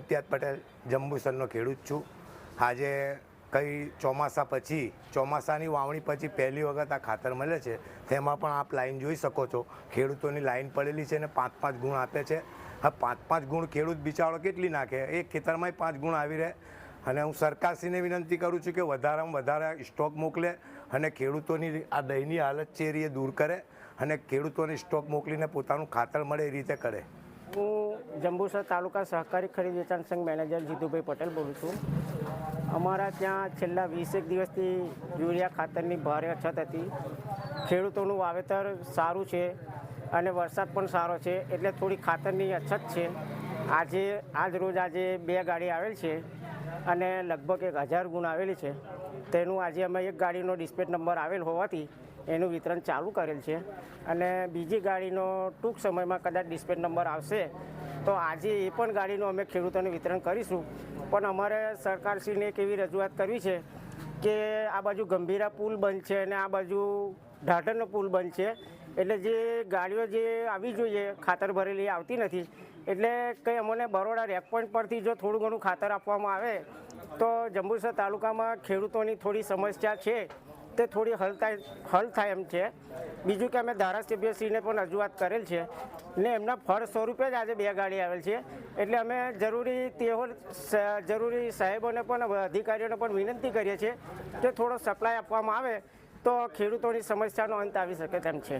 ઇમ્તિયાઝ પટેલ જંબુસરનો ખેડૂત છું. આજે કઈ ચોમાસા પછી, ચોમાસાની વાવણી પછી પહેલી વખત આ ખાતર મળે છે, તેમાં પણ આપ લાઈન જોઈ શકો છો. ખેડૂતોની લાઈન પડેલી છે અને પાંચ પાંચ ગુણ આપે છે. હા પાંચ પાંચ ગુણ ખેડૂત બિચારો કેટલી નાખે? એક ખેતરમાંય પાંચ ગુણ આવી રહે. અને હું સરકારશ્રીને વિનંતી કરું છું કે વધારેમાં વધારે સ્ટોક મોકલે અને ખેડૂતોની આ દહીંની હાલત છે એ દૂર કરે અને ખેડૂતોને સ્ટોક મોકલીને પોતાનું ખાતર મળે એ રીતે કરે. હું જંબુસર તાલુકા સહકારી ખરીદ વેચાણ સંઘ મેનેજર જીતુભાઈ પટેલ બોલું છું. અમારા ત્યાં છેલ્લા વીસેક દિવસથી યુરિયા ખાતરની ભારે અછત હતી. ખેડૂતોનું વાવેતર સારું છે અને વરસાદ પણ સારો છે, એટલે થોડી ખાતરની અછત છે. આજે, આજ રોજ આજે બે ગાડી આવેલ છે. અને લગભગ એક હજાર ગુણ આવેલી છે. તેનું આજે અમે એક ગાડીનો ડિસ્પેચ નંબર આવેલ હોવાથી એનું વિતરણ ચાલુ કરેલ છે. અને બીજી ગાડીનો ટૂંક સમયમાં કદાચ ડિસ્પેચ નંબર આવશે, તો આજે એ પણ ગાડીનું અમે ખેડૂતોને વિતરણ કરીશું. પણ અમારે સરકારશ્રીને એક એવી રજૂઆત કરવી છે કે આ બાજુ ગંભીરા પુલ બંધ છે અને આ બાજુ ઢાઢરનો પુલ બંધ છે. એટલે જે ગાડીઓ જે આવી જોઈએ, ખાતર ભરેલી આવતી નથી. એટલે કંઈ અમને બરોડા રેક પોઈન્ટ પરથી જો થોડું ઘણું ખાતર આપવામાં આવે, તો જંબુસર તાલુકામાં ખેડૂતોની થોડી સમસ્યા છે. તે થોડી હલ થાય હલ થાય એમ છે. બીજું કે અમે ધારાસભ્યશ્રીને પણ રજૂઆત કરેલ છે ને એમના ફળ સ્વરૂપે જ આજે બે ગાડી આવેલ છે. એટલે અમે જરૂરી તેઓ જરૂરી સાહેબોને પણ, અધિકારીઓને પણ વિનંતી કરીએ છીએ કે થોડો સપ્લાય આપવામાં આવે. તો ખેડૂતોની સમસ્યાનો અંત આવી શકે તેમ છે.